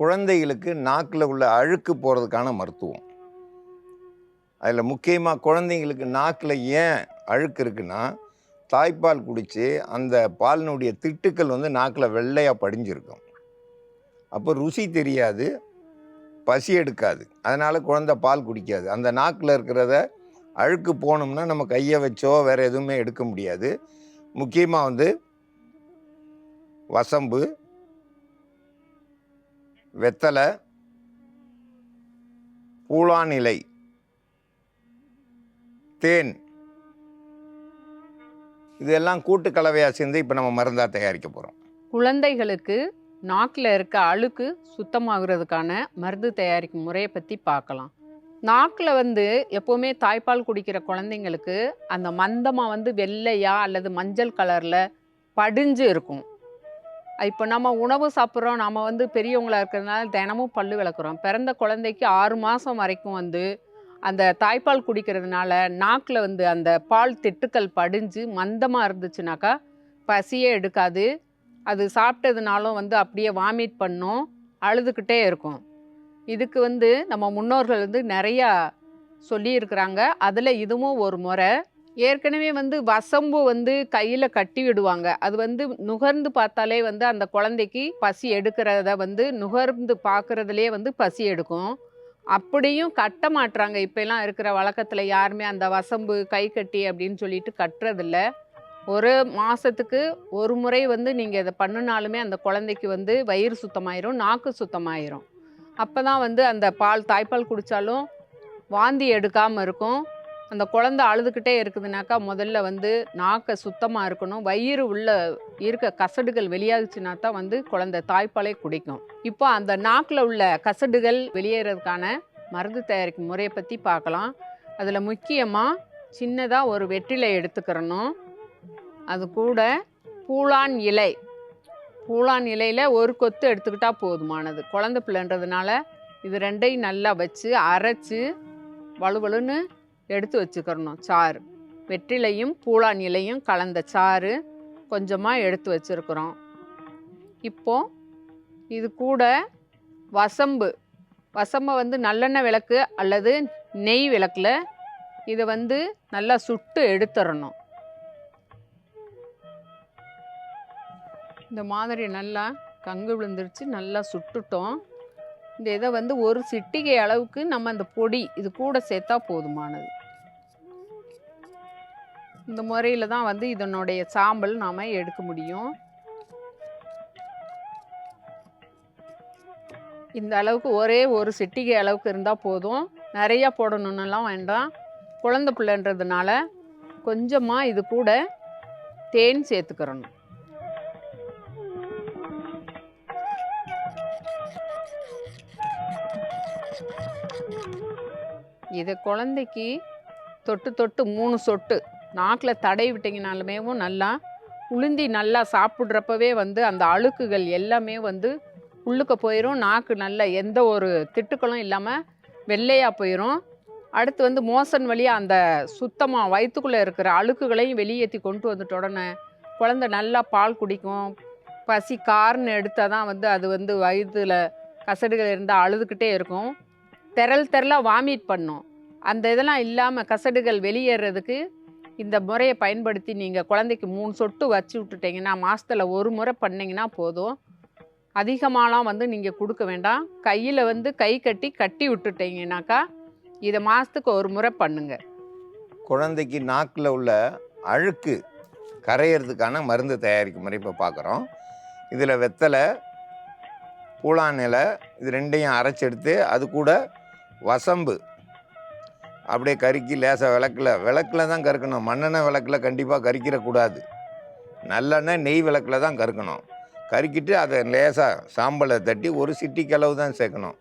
குழந்தைகளுக்கு நாக்கில் உள்ள அழுக்கு போகிறதுக்கான மருத்துவம். அதில் முக்கியமாக குழந்தைங்களுக்கு நாக்கில் ஏன் அழுக்கு இருக்குன்னா தாய்ப்பால் குடித்து அந்த பாலினுடைய திட்டுக்கள் வந்து நாக்கில் வெள்ளையாக படிஞ்சிருக்கும். அப்போ ருசி தெரியாது பசி எடுக்காது. அதனால் குழந்தை பால் குடிக்காது. அந்த நாக்கில் இருக்கிறத அழுக்கு போகணும்னா நம்ம கையை வச்சோ வேறு எதுவுமே எடுக்க முடியாது. முக்கியமாக வந்து வசம்பு வெத்தலை பூளான் இலை தேன். இதெல்லாம் கூட்டு கலவையாக சேர்ந்து இப்போ நம்ம மருந்தாக தயாரிக்க போகிறோம் குழந்தைகளுக்கு நாக்கில் இருக்க அழுக்கு சுத்தமாகிறதுக்கான மருந்து தயாரிக்கும் முறையை பற்றி பார்க்கலாம். நாக்கில் வந்து எப்போவுமே தாய்ப்பால் குடிக்கிற குழந்தைங்களுக்கு அந்த மந்தமாக வந்து வெள்ளையா அல்லது மஞ்சள் கலரில் படிஞ்சு இருக்கும். இப்போ நம்ம உணவு சாப்பிட்றோம் நம்ம வந்து பெரியவங்களா இருக்கிறதுனால தினமும் பல்லு விளக்குறோம். பிறந்த குழந்தைக்கு ஆறு மாதம் வரைக்கும் வந்து அந்த தாய்ப்பால் குடிக்கிறதுனால நாக்கில் வந்து அந்த பால் திட்டுக்கள் படிஞ்சு மந்தமாக இருந்துச்சுனாக்கா பசியே எடுக்காது. அது சாப்பிட்டதுனாலும் வந்து அப்படியே வாமிட் பண்ணும் அழுதுகிட்டே இருக்கும். இதுக்கு வந்து நம்ம முன்னோர்கள் வந்து நிறையா சொல்லியிருக்கிறாங்க. அதில் இதுவும் ஒரு முறை. ஏற்கனவே வந்து வசம்பு வந்து கையில் கட்டி விடுவாங்க. அது வந்து நுகர்ந்து பார்த்தாலே வந்து அந்த குழந்தைக்கு பசி எடுக்கிறத வந்து நுகர்ந்து பார்க்குறதுலே வந்து பசி எடுக்கும். அப்படியும் கட்ட மாட்டுறாங்க இப்போலாம் இருக்கிற வழக்கத்தில் யாருமே அந்த வசம்பு கை கட்டி அப்படின்னு சொல்லிட்டு கட்டுறதில்ல. ஒரு மாதத்துக்கு ஒரு முறை வந்து நீங்கள் இதை பண்ணினாலுமே அந்த குழந்தைக்கு வந்து வயிறு சுத்தமாயிரும் நாக்கு சுத்தமாயிரும். அப்போ தான் வந்து அந்த பால் தாய்ப்பால் குடித்தாலும் வாந்தி எடுக்காமல் இருக்கும். அந்த குழந்தை அழுதுகிட்டே இருக்குதுனாக்கா முதல்ல வந்து நாக்கை சுத்தமாக இருக்கணும். வயிறு உள்ள இருக்க கசடுகள் வெளியாகுச்சுனா தான் வந்து குழந்தை தாய்ப்பாலே குடிக்கும். இப்போ அந்த நாக்கில் உள்ள கசடுகள் வெளியேறதுக்கான மருந்து தயாரிக்கும் முறையை பற்றி பார்க்கலாம். அதில் முக்கியமாக சின்னதாக ஒரு வெற்றிலை எடுத்துக்கிறணும். அது கூட பூளான் இலை. பூளான் இலையில் ஒரு கொத்து எடுத்துக்கிட்டால் போதுமானது. குழந்தை பிள்ளைன்றதுனால இது ரெண்டையும் நல்லா வச்சு அரைச்சி வலுவலுன்னு எடுத்து வச்சுக்கிறணும். சாறு. வெற்றிலையும் பூளான் இலையும் கலந்த சாறு கொஞ்சமாக எடுத்து வச்சுருக்குறோம். இப்போது இது கூட வசம்பு. வசம்பை வந்து நல்லெண்ணெய் விளக்கு அல்லது நெய் விளக்கில் இதை வந்து நல்லா சுட்டு எடுத்துடணும் இந்த மாதிரி நல்லா கங்கு விழுந்துருச்சு நல்லா சுட்டுட்டோம். இந்த இதை வந்து ஒரு சிட்டிகை அளவுக்கு நம்ம அந்த பொடி இது கூட சேர்த்தா போதுமானது. இந்த முறையில் தான் வந்து இதனுடைய சாம்பல் நாம் எடுக்க முடியும். இந்த அளவுக்கு ஒரே ஒரு சிட்டிகை அளவுக்கு இருந்தால் போதும். நிறையா போடணுன்னெல்லாம் வேண்டாம். குழந்த பிள்ளைன்றதுனால கொஞ்சமாக இது கூட தேன் சேர்த்துக்கிறணும். இதை குழந்தைக்கு தொட்டு தொட்டு மூணு சொட்டு. நாக்கில் தடை விட்டிங்கனாலுமேவும் நல்லா உளுந்தி நல்லா சாப்பிட்றப்பவே வந்து அந்த அழுக்குகள் எல்லாமே வந்து உள்ளுக்க போயிடும் நாக்கு நல்ல எந்த ஒரு திட்டுக்களும் இல்லாமல் வெள்ளையாக போயிடும் அடுத்து வந்து மோசன் வழியாக அந்த சுத்தமாக வயிற்றுக்குள்ளே இருக்கிற அழுக்குகளையும் வெளியேற்றி கொண்டு வந்துட்ட உடனே குழந்தை நல்லா பால் குடிக்கும். பசி கார்னு எடுத்தால் தான் வந்து அது வந்து வயிற்றுல கசடுகள் இருந்தால் அழுதுகிட்டே இருக்கும். திரள் திரளாக வாமிட் பண்ணும். அந்த இதெல்லாம் இல்லாமல் கசடுகள் வெளியேறதுக்கு இந்த முறையை பயன்படுத்தி நீங்கள் குழந்தைக்கு மூணு சொட்டு வச்சு விட்டுட்டிங்கன்னா மாதத்தில் ஒரு முறை பண்ணிங்கன்னா போதும். அதிகமாலாம் வந்து நீங்கள் கொடுக்க வேண்டாம். கையில் வந்து கை கட்டி கட்டி விட்டுட்டீங்கன்னாக்கா இதை மாதத்துக்கு ஒரு முறை பண்ணுங்க. குழந்தைக்கு நாக்கில் உள்ள அழுக்கு கரையிறதுக்கான மருந்து தயாரிக்கும் முறை இப்போ பார்க்குறோம் இதில் வெத்தலை பூளான் இலை இது ரெண்டையும் அரைச்செடுத்து அது கூட வசம்பு அப்படியே கருக்கி லேசாக விளக்கில் விளக்கில் தான் கறக்கணும் மண்ணெண்ணெய் விளக்கில் கண்டிப்பாக கறிக்கிறக்கூடாது நல்லெண்ணெய் நெய் விளக்கில் தான் கறக்கணும் கறிக்கிட்டு அதை லேசாக சாம்பலை தட்டி ஒரு சிட்டி கிளவு தான் சேர்க்கணும்.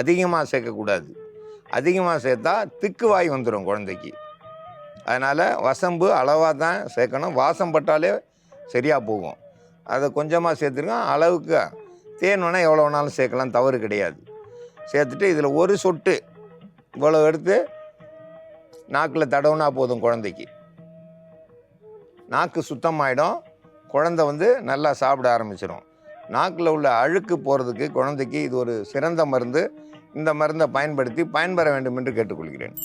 அதிகமாக சேர்க்கக்கூடாது அதிகமாக சேர்த்தா திக்கு வாய் வந்துடும் குழந்தைக்கு. அதனால் வசம்பு அளவாக தான் சேர்க்கணும். வாசம் பட்டாலே சரியாக போகும். அதை கொஞ்சமாக சேர்த்துருக்கோம் அளவுக்கு தேன் வேணால் எவ்வளோ வேணாலும் சேர்க்கலாம். தவறு கிடையாது. சேர்த்துட்டு இதில் ஒரு சொட்டு இவ்வளோ எடுத்து நாக்கில் தடவுனா போதும் குழந்தைக்கு. நாக்கு சுத்தமாயிடும். குழந்தை வந்து நல்லா சாப்பிட ஆரம்பிச்சிடும் நாக்கில் உள்ள அழுக்கு போகிறதுக்கு குழந்தைக்கு இது ஒரு சிறந்த மருந்து. இந்த மருந்தை பயன்படுத்தி பயன்பெற வேண்டும் என்று கேட்டுக்கொள்கிறேன்.